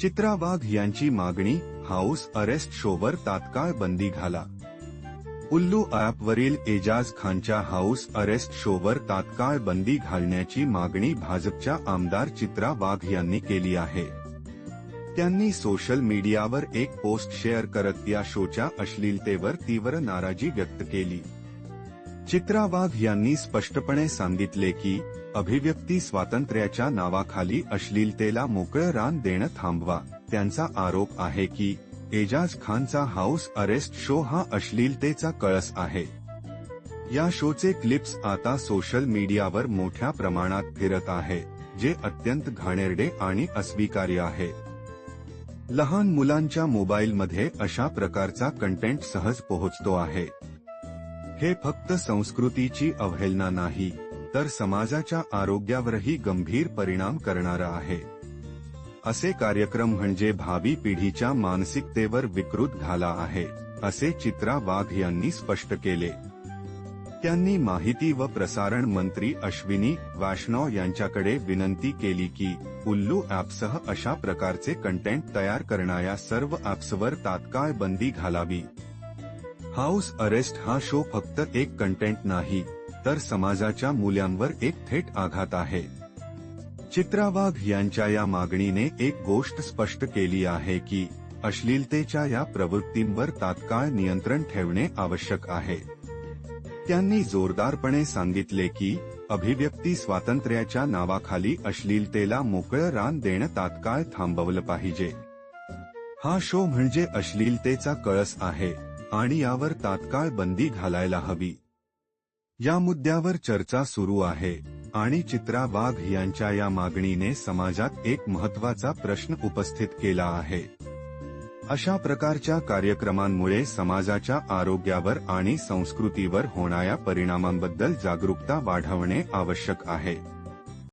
चित्रा वाघ यांची मागणी house arrest शोवर तात्काळ बंदी घाला. उल्लू ॲपवरील एजाज खानच्या हाऊस अरेस्ट शोवर तात्काळ बंदी घालण्याची मागणी भाजपच्या आमदार चित्रा वाघ यांनी केली आहे. त्यांनी सोशल मीडियावर एक पोस्ट शेअर करत या शोच्या अश्लीलतेवर तीव्र नाराजी व्यक्त केली. चित्रा वाघ यांनी स्पष्टपणे सांगितले की अभिव्यक्ती स्वातंत्र्याच्या नावाखाली अश्लीलतेला मोकळं रान देणं थांबवा. त्यांचा आरोप आहे की एजाज खानचा हाऊस अरेस्ट शो हा अश्लीलतेचा कळस आहे. या शोचे क्लिप्स आता सोशल मीडियावर मोठ्या प्रमाणात फिरत आहे जे अत्यंत घाणेरडे आणि अस्वीकार्य आहे. लहान मुलांच्या मोबाईलमध्ये अशा प्रकारचा कंटेंट सहज पोहोचतो आहे. हे फक्त संस्कृतीची अवहेलना नाही तर समाजाच्या आरोग्यावरही गंभीर परिणाम करणारा आहे. असे कार्यक्रम म्हणजे भावी पिढीच्या मानसिकतेवर विकृत झाला आहे असे चित्रा वाघ यांनी स्पष्ट केले. त्यांनी माहिती व प्रसारण मंत्री अश्विनी वैष्णव यांच्याकडे विनंती केली की उल्लू ॲप्सह अशा प्रकारचे कंटेंट तयार करणाऱ्या सर्व ॲप्सवर तात्काळ बंदी घालावी. हाऊस अरेस्ट हा शो फक्त एक कंटेंट नाही तर समाजाच्या मूल्यांवर एक थेट आघात आहे. चित्रा वाघ यांच्या या मागणीने एक गोष्ट स्पष्ट केली आहे की अश्लीलतेच्या या प्रवृत्तींवर तात्काळ नियंत्रण ठेवणे आवश्यक आहे. त्यांनी जोरदारपणे सांगितले की अभिव्यक्ती स्वातंत्र्याच्या नावाखाली अश्लीलतेला मोकळं रान देणं तात्काळ थांबवलं पाहिजे. हा शो म्हणजे अश्लीलतेचा कळस आहे. आणि यावर तात्काळ बंदी घालायला हवी. या मुद्द्यावर चर्चा सुरू आहे आणि चित्रा वाघ यांच्या या मागणीने समाजात एक महत्त्वाचा प्रश्न उपस्थित केला आहे. अशा प्रकारच्या कार्यक्रमांमुळे समाजाच्या आरोग्यावर आणि संस्कृतीवर होणाऱ्या परिणामांबद्दल जागरूकता वाढवणे आवश्यक आहे.